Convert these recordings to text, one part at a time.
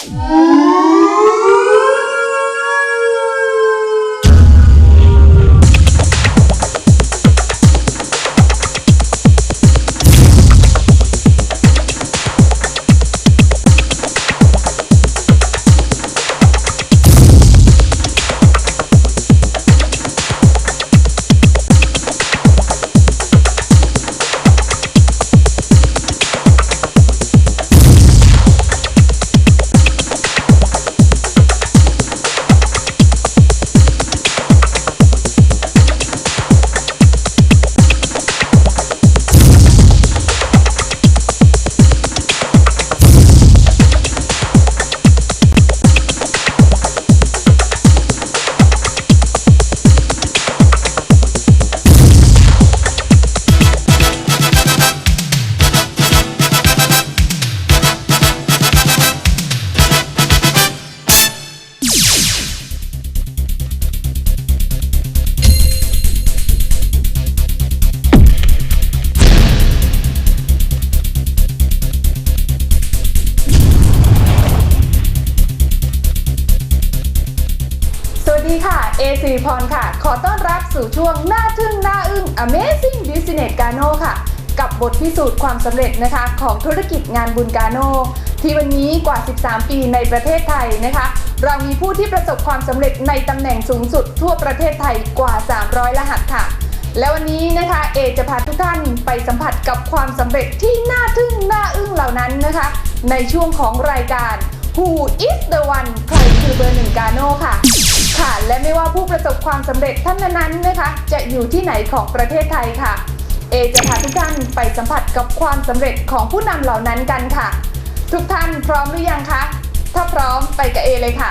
ส ดีค่ะเอสิริพรค่ะ ขอต้อนรับสู่ช่วงหน้าทึ่งหน้าอึ้ง Amazing Business Gano ค่ะ กับบทพิสูจน์ความสำเร็จนะคะ ของธุรกิจงานบุญกาโน ที่วันนี้กว่า 13 ปีในประเทศไทยนะคะ เรามีผู้ที่ประสบความสำเร็จในตำแหน่งสูงสุดทั่วประเทศไทยกว่า 300 รหัสค่ะ และวันนี้นะคะเอจะพาทุกท่านไปสัมผัสกับความสำเร็จที่น่าทึ่งน่าอึ้งเหล่านั้นนะคะ ในช่วงของรายการ Who is the one ใครคือเบอร์หนึ่งกาโน่ค่ะ ค่ะ และไม่ว่าผู้ประสบความสำเร็จท่านนั้นๆนะคะ จะอยู่ที่ไหนของประเทศไทยค่ะ เอจะพาทุกท่านไปสัมผัสกับความสำเร็จของผู้นำเหล่านั้นกันค่ะ ทุกท่านพร้อมหรือยังคะ ถ้าพร้อมไปกับเอเลยค่ะ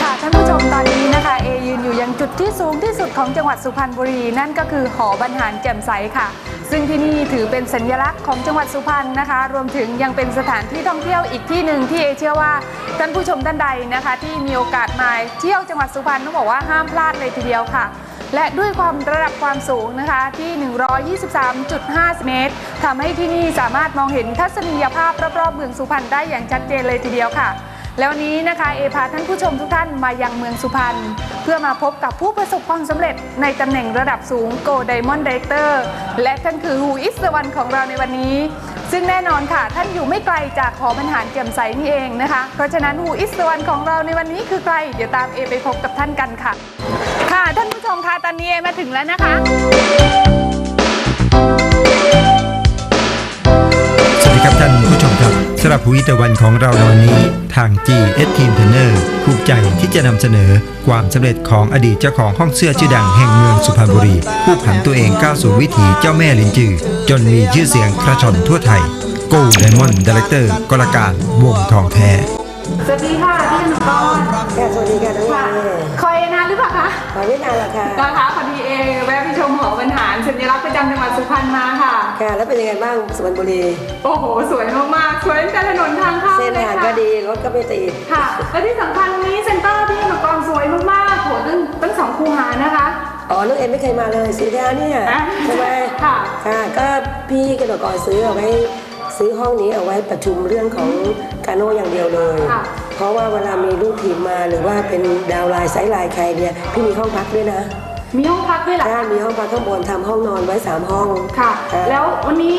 ค่ะท่านผู้ชมตอนนี้นะคะเอยืนอยู่ยังจุดที่สูงที่สุดของจังหวัดสุพรรณบุรีนั่นก็คือหอบรรหารแจ่มใสค่ะ ซึ่งที่นี่ถือเป็นสัญลักษณ์ของจังหวัดสุพรรณนะคะ รวมถึงยังเป็นสถานที่ท่องเที่ยวอีกที่หนึ่งที่เอเชื่อว่าท่านผู้ชมท่านใดนะคะ ที่มีโอกาสมาเที่ยวจังหวัดสุพรรณต้องบอกว่าห้ามพลาดเลยทีเดียวค่ะและด้วยความระดับความสูงนะคะที่ 123.5 เมตรทำให้ที่นี่สามารถมองเห็นทัศนียภาพรอบๆเมืองสุพรรณได้อย่างชัดเจนเลยทีเดียวค่ะ แล้ววันนี้นะคะเอพาท่านผู้ชมทุกท่านมายังเมืองสุพรรณเพื่อมาพบกับผู้ประสบความสำเร็จในตำแหน่งระดับสูง Go Diamond Director และท่านคือ Who is the one ของเราในวันนี้ ซึ่งแน่นอนค่ะ ท่านอยู่ไม่ไกลจากหอบรรหารแจ่มใสนี่เองนะคะ เพราะฉะนั้น Who is the one ของเราในวันนี้คือใคร เดี๋ยวตามเอไปพบกับท่านกันค่ะ ค่ะท่านผู้ชมคะตอนนี้เอมาถึงแล้วนะคะสวัสดีครับท่าน สำหรับผู้วิตวันของเราในวันนี้ ทาง GS Team Trainer ภูมิใจที่จะนำเสนอความสำเร็จของอดีตเจ้าของห้องเสื้อชื่อดังแห่งเมืองสุพรรณบุรี ผู้ผันตัวเองก้าวสู่วิถีเจ้าแม่ลินจือ จนมีชื่อเสียงกระชอนทั่วไทย Go Diamond Director กลการวงทองแท้ สวัสดีค่ะพี่ธนกรค่ะสวัสดีค่ะน้องค่ะเอคอยนานหรือเปล่าคะขอไม่นานละค่ะนะคะพอดีเอแวะไปชมหอบรรหารสัญลักษณ์ประจำจังหวัดสุพรรณมาค่ะ ค่ะ แล้วเป็นยังไงบ้างสุพรรณบุรี โอ้โห สวยมากๆสวยตั้งแต่ถนนทางเข้าเส้นเลยทางค่ะก็ดี รถก็ไม่ติดค่ะ และที่สำคัญวันนี้เซ็นเตอร์พี่มังกรสวยมากๆโหตั้งตั้งสองคูหานะคะ อ๋อน้องเอ็มไม่เคยมาเลยสีดาเนี่ยอะใช่ไหมค่ะ ค่ะ ก็พี่กนกรซื้อเอาไว้ ซื้อห้องนี้เอาไว้ประชุมเรื่องของกาโน่อย่างเดียวเลย ค่ะ เพราะว่าเวลามีลูกทีมมาหรือว่าเป็นดาวน์ไลน์ไซด์ไลน์ใครเนี่ยพี่มีห้องพักด้วยนะมีห้องพักด้วยเหรอถ้ามีห้องพักข้างบนทำห้องนอนไว้3ห้องค่ะ อะแล้ววันนี้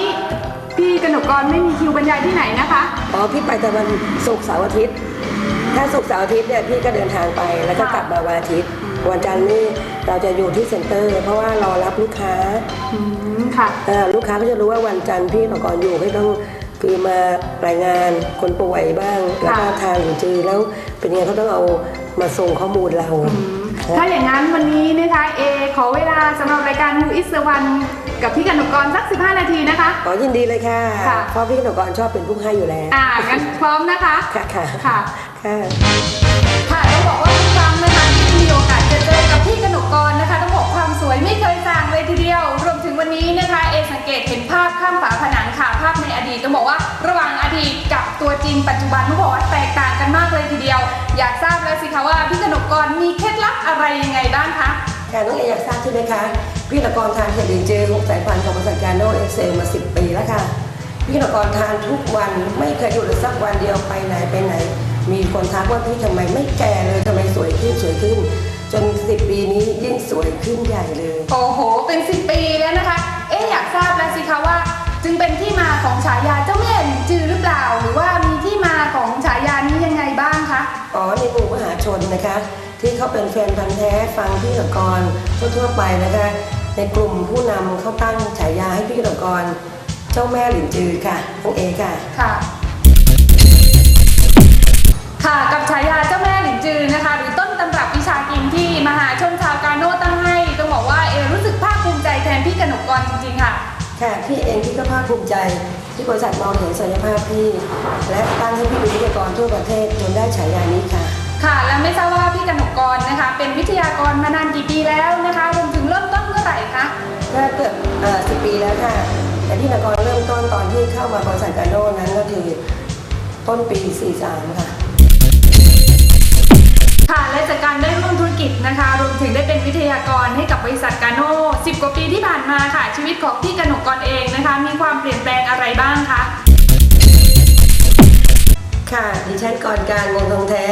พี่กนกกรไม่มีคิวบรรยายที่ไหนนะคะ อ๋อพี่ไปแต่วันศุกร์เสาร์อาทิตย์ ถ้าศุกร์เสาร์อาทิตย์เนี่ยพี่ก็เดินทางไปแล้วก็ค่ะ กลับมาวันอาทิตย์ วันจันทร์นี่ เราจะอยู่ที่เซ็นเตอร์ เพราะว่ารอรับลูกค้าอืมค่ะ เอ่อลูกค้าก็จะรู้ว่าวันจันทร์พี่มาก่อนอยู่พี่ต้องคือมารายงานคนป่วยบ้างแล้วก็ทางหรือจือแล้วเป็นยังไงเขาต้องเอามาส่งข้อมูลเราถ้าอย่างนั้นวันนี้นะคะเอขอเวลาสำหรับรายการ Who is the one กับพี่กนกกรสัก 15 นาทีนะคะ ขอยินดีเลยค่ะ ค่ะ เพราะพี่กนกกรชอบเป็นผู้ให้อยู่แล้ว อ่างั้นพร้อมนะคะ ค่ะค่ะค่ะ ค่ะ ค่ะต้องบอกว่าทุกครั้ง อกับพี่กนกกรนะคะต้องบอกความสวยไม่เคยจางเลยทีเดียว รวมถึงวันนี้นะคะ เอสังเกตเห็นภาพข้ามฝาผนังค่ะภาพในอดีตต้องบอกว่าระหว่างอดีตกับตัวจริงปัจจุบันต้องบอกว่าแตกต่างกันมากเลยทีเดียว อยากทราบแล้วสิคะว่าพี่กนกกรมีเคล็ดลับอะไรยังไงบ้างคะค่ะน้องเออยากทราบใช่ไหมคะพี่ตะกรทานเห็ดลินจือหกสายพันธุ์ของบริษัทกาโนเอ็กเซลมา 10 ปีแล้วค่ะพี่ตะกรทานทุกวันไม่เคยหยุดสักวันเดียวไปไหนไปไหน มีคนทักว่าพี่ทำไมไม่แก่เลยทำไมสวยขึ้นสวยขึ้น จน10ปีนี้ยิ่งสวยขึ้นใหญ่เลย โอ้โห เป็นสิปีแล้วนะคะ เอ๊ะอยากทราบแล้วสิคะว่า จึงเป็นที่มาของฉายาเจ้าแม่หลินจือหรือเปล่า หรือว่ามีที่มาของฉายานี้ยังไงบ้างคะ อ๋อในหมู่มหาชนนะคะ ที่เขาเป็นแฟนพันธ์แท้ฟังพี่ตะกรทั่วๆไปนะคะ ในกลุ่มผู้นำเขาตั้งฉายาให้พี่ตะกรเจ้าแม่หลินจือค่ะน้องเอค่ะ ค่ะค่ะ จริงๆค่ะ ค่ะพี่เองพี่ก็ภาคภูมิใจ ที่บริษัทมองเห็นศักยภาพพี่ และตั้งให้พี่เป็นวิทยากรทั่วประเทศจนได้ฉายานี้ค่ะ ค่ะ และไม่ทราบว่าพี่กนกกรนะคะ เป็นวิทยากรมานานกี่ปีแล้วนะคะรวมถึงเริ่มต้นเมื่อไหร่คะก็เกือบสิบปีแล้วค่ะ แต่ที่นกรเริ่มต้นตอนที่เข้ามาบริษัทกาโน่นั้นก็คือต้นปี 43 ค่ะ ค่ะและจากการได้ร่วมธุร กิจนะคะ รวมถึงได้เป็นวิทยากรให้กับบริษัทกาโน่10 กว่าปีที่ผ่านมาค่ะ ชีวิตของพี่กนกกรเองนะคะ มีความเปลี่ยนแปลงอะไรบ้างคะ ค่ะ ดิฉันก่อนการวงทองแท้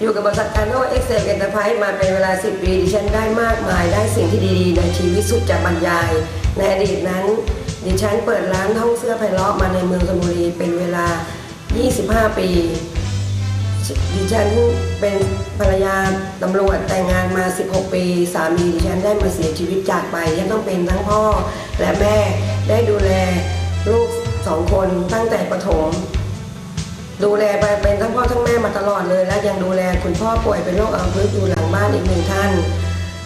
อยู่กับบริษัทกาโน่เอ็กเซลเอ็นเตอร์ไพรส์มาเป็นเวลา 10 ปี ดิฉันได้มากมายได้สิ่งที่ดีๆ ในชีวิตสุดจะบรรยาย ในอดีตนั้น ดิฉันเปิดร้านท่องเสื้อไพเราะมาในเมืองชลบุรีเป็นเวลา 25 ปี ดิฉันเป็นภรรยาตำรวจแต่งงานมา 16 ปี สามีดิฉันได้มาเสียชีวิตจากไปฉันต้องเป็นทั้งพ่อและแม่ได้ดูแลลูกสองคนตั้งแต่ประถม ดูแลไปเป็นทั้งพ่อทั้งแม่มาตลอดเลย และยังดูแลคุณพ่อป่วยเป็นโรคอัลไซเมอร์อยู่หลังบ้านอีกหนึ่งท่าน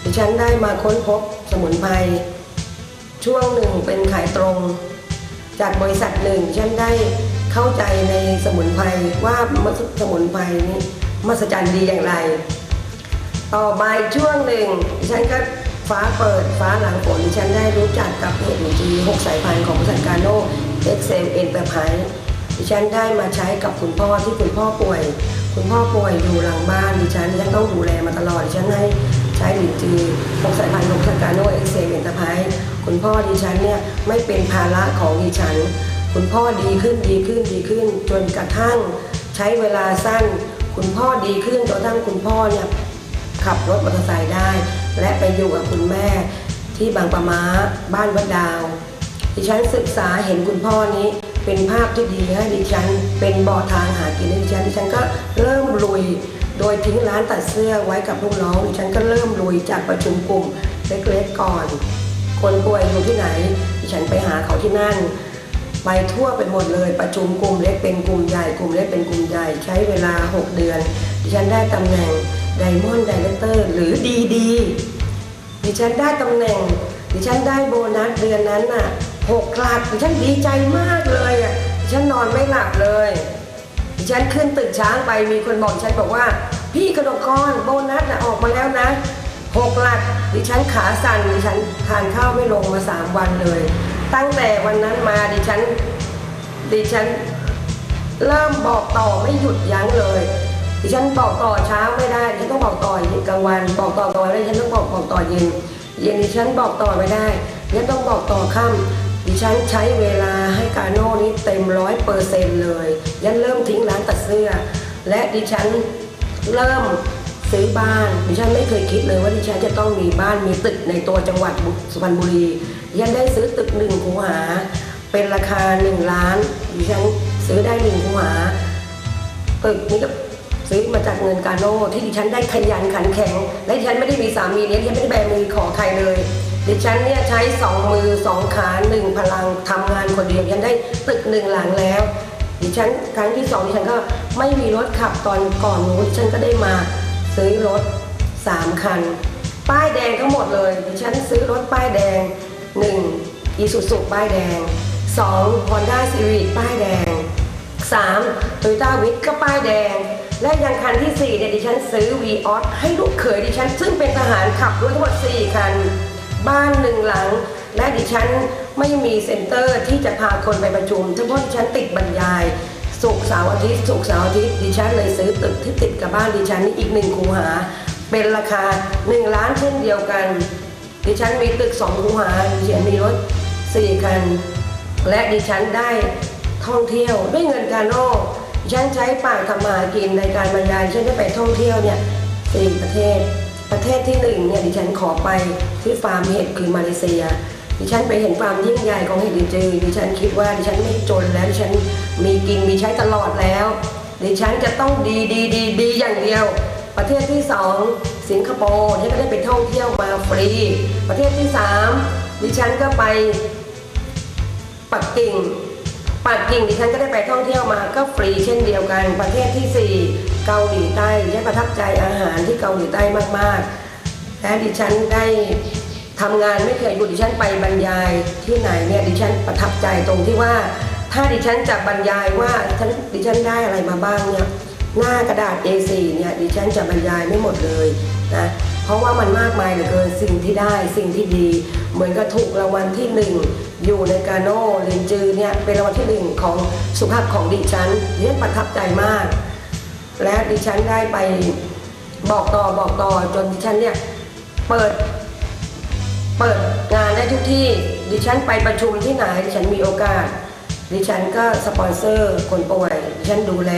ดิฉันได้มาค้นพบสมุนไพรช่วงหนึ่งเป็นขายตรง จากบริษัทหนึ่งดิฉันได้ เข้าใจในสมุนไพรว่าสมุนไพรนี้มหัศจรรย์ดีอย่างไร ต่อมาช่วงหนึ่งฉันก็ฟ้าเปิดฟ้าหลังฝนฉันได้รู้จักกับเห็ดหนูจีหกสายพันธุ์ของบริษัทกาโน่เอ็กเซลเอ็นเตอร์ไพรส์ดิฉันได้มาใช้กับคุณพ่อที่คุณพ่อป่วย คุณพ่อป่วยอยู่หลังบ้านดิฉันดิฉันต้องดูแลมาตลอดดิฉันให้ใช้หลินจีหกสายพันธุ์ของบริษัทกาโนเอ็กเซลเอ็นเตอร์ไพรส์คุณพ่อดิฉันเนี่ยไม่เป็นภาระของดิฉัน คุณพ่อดีขึ้นดีขึ้นดีขึ้น จนกระทั่งใช้เวลาสั้น คุณพ่อดีขึ้นจนกระทั่งคุณพ่อเนี่ยขับรถมอเตอร์ไซค์ได้ และไปอยู่กับคุณแม่ที่บางปะมาบ้านวัดดาว ดิฉันศึกษาเห็นคุณพ่อนี้เป็นภาพที่ดีให้ดิฉัน เป็นบ่อทางหากินให้ดิฉันดิฉันก็เริ่มลุย โดยทิ้งร้านตัดเสื้อไว้กับลูกน้องดิฉันก็เริ่มลุยจากประชุมกลุ่มเล็กๆก่อน คนป่วยอยู่ที่ไหนดิฉันไปหาเขาที่นั่น ไปทั่วไปหมดเลย ประชุมกลุ่มเล็กเป็นกลุ่มใหญ่กลุ่มเล็กเป็นกลุ่มใหญ่ใช้เวลา 6 เดือน ดิฉันได้ตำแหน่งไดมอนด์ไดเรคเตอร์หรือดีดีดิฉันได้ตำแหน่ง ดิฉันได้โบนัสเดือนนั้นน่ะหกหลักดิฉันดีใจมากเลยอะดิฉันนอนไม่หลับเลยดิฉันขึ้นตึกช้างไปมีคนบอกฉันบอกว่า พี่กระดกกรโบนัสน่ะออกมาแล้วนะหกหลักดิฉันขาสั่นดิฉันทานข้าวไม่ลงมาสามวันเลย ตั้งแต่วันนั้นมาดิฉันดิฉันเริ่มบอกต่อไม่หยุดยั้งเลย ดิฉันบอกต่อเช้าไม่ได้ดิฉันต้องบอกต่อกลางวัน บอกต่อกลางวันแล้วดิฉันต้องบอกบอกต่อเย็น เย็นดิฉันบอกต่อไม่ได้ดิฉันต้องบอกต่อค่ำดิฉันใช้เวลาให้กาโน่นี้เต็มร้อยเปอร์เซ็นต์เลยยันเริ่มทิ้งร้านตัดเสื้อ และดิฉันเริ่ม ซื้อบ้านดิฉันไม่เคยคิดเลยว่าดิฉันจะต้องมีบ้านมีตึกในตัวจังหวัดสุพรรณบุรีดิฉันได้ซื้อตึกหนึ่งคูหา เป็นราคาหนึ่งล้านดิฉันซื้อได้หนึ่งคูหาตึกนี้ก็ซื้อมาจากเงินกาโน่ที่ดิฉันได้ขยันขันแข็ง และดิฉันไม่ได้มีสามีเลี้ยงดิฉันไม่ได้แบมือขอใครเลย ดิฉันเนี่ยใช้สองมือสองขาหนึ่งพลังทำงานคนเดียวดิฉันได้ตึกหนึ่งหลังแล้วดิฉันครั้งที่สองดิฉันก็ไม่มีรถขับตอนก่อนนู้นดิฉันก็ได้มา ซื้อรถสามคัน ป้ายแดงทั้งหมดเลยดิฉันซื้อรถป้ายแดงหนึ่งอีซูซูป้ายแดงสองฮอนด้าซีรีส์ป้ายแดง3โตโยต้าวิทก็ป้ายแดง และยังคันที่ 4 เนี่ยดิฉันซื้อ v ีออสให้ลูกเขยดิฉัน ซึ่งเป็นทหารขับด้วยทั้งหมด 4 คัน บ้านหนึ่งหลัง และดิฉันไม่มีเซ็นเตอร์ที่จะพาคนไปประชุมเฉพาะดิฉันติดบรรยาย สุกร์เสาร์อาทิตย์สุกร์เสาร์อาทิตย์ดิฉันเลยซื้อตึกที่ติดกับบ้านดิฉันนี่อีกหนึ่งคูหา เป็นราคา1ล้านเช่นเดียวกัน ดิฉันมีตึกสองคูหาดิฉันมีรถ4คัน และดิฉันได้ท่องเที่ยวด้วยเงินกาโน่ดิฉันใช้ปากทำมากินในการบรรยายฉันได้ไปท่องเที่ยวเนี่ยสี่ประเทศ ประเทศที่หนึ่งเนี่ยดิฉันขอไปที่ฟาร์มเห็ดคือมาเลเซีย ดิฉันไปเห็นความยิ่งใหญ่ของเห็ดดิจือดิฉันคิดว่าดิฉันไม่จนแล้วดิฉัน มีกินมีใช้ตลอดแล้วดิฉันจะต้องดีดีดีดีอย่างเดียว ประเทศที่สองสิงคโปร์ดิฉันก็ได้ไปท่องเที่ยวมาฟรี ประเทศที่สามดิฉันก็ไปปักกิ่งปักกิ่งดิฉันก็ได้ไปท่องเที่ยวมาก็ฟรีเช่นเดียวกัน ประเทศที่4เกาหลีใต้ดิฉันประทับใจอาหารที่เกาหลีใต้มากๆและดิฉันได้ทำงานไม่เคยหยุดดิฉันไปบรรยายที่ไหนเนี่ยดิฉันประทับใจตรงที่ว่า ถ้าดิฉันจะบรรยายว่าฉันดิฉันได้อะไรมาบ้างเนี่ยหน้ากระดาษ A4 เนี่ยดิฉันจะบรรยายไม่หมดเลยนะเพราะว่ามันมากมายเหลือเกินสิ่งที่ได้สิ่งที่ดี เหมือนกับถูกรางวัลที่หนึ่งอยู่ในกาโน่เลนจือเนี่ยเป็นรางวัลที่หนึ่งของสุภาพของดิฉันดิฉันประทับใจมาก และดิฉันได้ไปบอกต่อบอกต่อจนดิฉันเนี่ยเปิดเปิดงานได้ทุกที่ดิฉันไปประชุมที่ไหนดิฉันมีโอกาส ดิฉันก็สปอนเซอร์คนป่วยดิฉันดูแล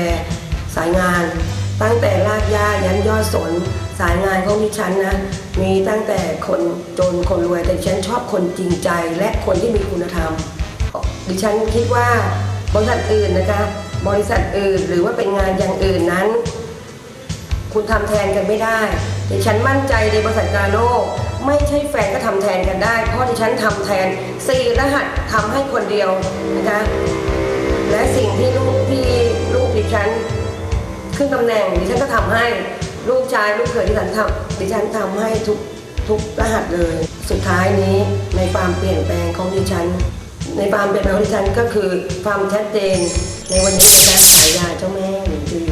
สายงาน ตั้งแต่ลากย่ายันยอดสนสายงานของดิฉันนะ มีตั้งแต่คนจนคนรวยแต่ดิฉันชอบคนจริงใจและคนที่มีคุณธรรม ดิฉันคิดว่าบริษัทอื่นนะคะบริษัทอื่นหรือว่าเป็นงานอย่างอื่นนั้น คุณทำแทนกันไม่ได้ดิฉันมั่นใจในบริษัทกาโน่ ไม่ใช่แฟนก็ทำแทนกันได้ เพราะดิฉันทำแทนสี่รหัสทำให้คนเดียวนะคะและสิ่งที่ลูกที่ลูกดิฉันขึ้นตำแหน่งดิฉันก็ทำให้ลูกชายลูกเขยดิฉันทำดิฉันทำให้ทุกทุกรหัสเลย สุดท้ายนี้ในความเปลี่ยนแปลงของดิฉัน ในความเปลี่ยนแปลงของดิฉันก็คือความชัดเจนในวันนี้ดิฉันฉายาเจ้าแม่หรือ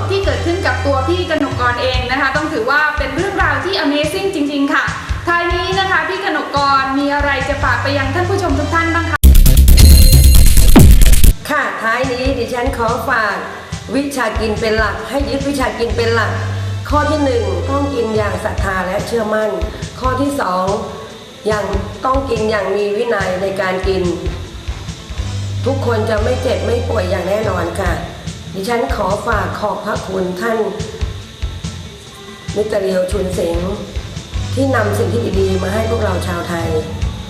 ดที่เกิดขึ้นกับตัวพี่กนกกรเองนะคะ ต้องถือว่าเป็นเรื่องราวที่ Amazing จริง ๆ ค่ะท้ายนี้นะคะพี่กนกกรมีอะไรจะฝากไปยังท่านผู้ชมทุกท่านบ้างคะค่ะท้ายนี้ดิฉันขอฝากวิชากินเป็นหลัก ให้ยึดวิชากินเป็นหลัก ข้อที่หนึ่งต้องกินอย่างศรัทธาและเชื่อมั่น ข้อที่สองอย่างต้องกินอย่างมีวินัยในการกิน ทุกคนจะไม่เจ็บไม่ป่วยอย่างแน่นอนค่ะ ดิฉันขอฝากขอบพระคุณท่าน มิตรเรียวชุนเสงที่นำสิ่งที่ดีๆ มาให้พวกเราชาวไทย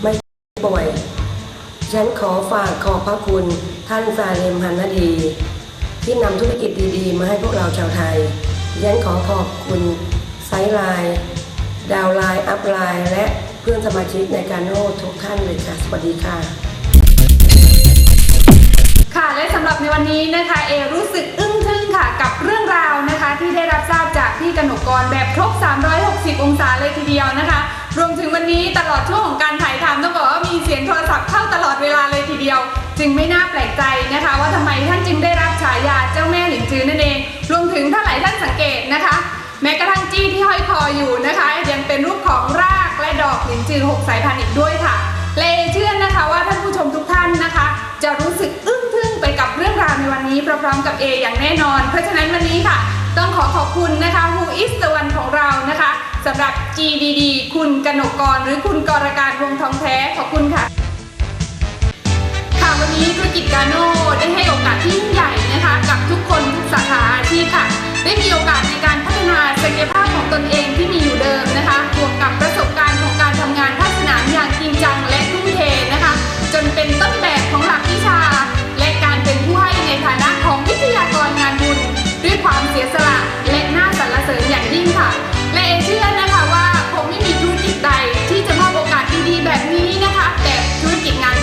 ไม่ป่วย ฉันขอฝากขอบพระคุณท่านซาเลมพันนดี ที่นำธุรกิจดีๆ มาให้พวกเราชาวไทย ฉันขอขอบคุณไซไลน์ดาวไลน์อัพไลน์และเพื่อนสมาชิกในการโน้ทุกท่านเลยค่ะ สวัสดีค่ะ วันนี้นะคะเอรู้สึกอึ้งทึ่งค่ะกับเรื่องราวนะคะ ที่ได้รับทราบจากพี่กนกกรแบบครบ 360 องศาเลยทีเดียวนะคะ รวมถึงวันนี้ตลอดช่วงของการถ่ายทำต้องบอกว่ามีเสียงโทรศัพท์เข้าตลอดเวลาเลยทีเดียว จึงไม่น่าแปลกใจนะคะ ว่าทำไมท่านจึงได้รับฉายาเจ้าแม่หลินจือนั่นเอง รวมถึงถ้าหลายท่านสังเกตนะคะ แม้กระทั่งจี้ที่ห้อยคออยู่นะคะ ยังเป็นรูปของรากและดอกหลินจือหกสายพันธุ์อีกด้วยค่ะแลเอเชื่อนะคะว่าท่านผู้ชมทุกท่านนะคะ จะรู้สึก นี้พร้อมๆกับเออย่างแน่นอน เพราะฉะนั้นวันนี้ค่ะ ต้องขอขอบคุณนะคะ Who is the one ของเรานะคะสำหรับ GDD คุณกนกกร หรือคุณกรการวงทองแท้ขอบคุณค่ะ ค่ะวันนี้ธุรกิจกาโน่ แบบนี้นะคะแต่ธุรกิจงาน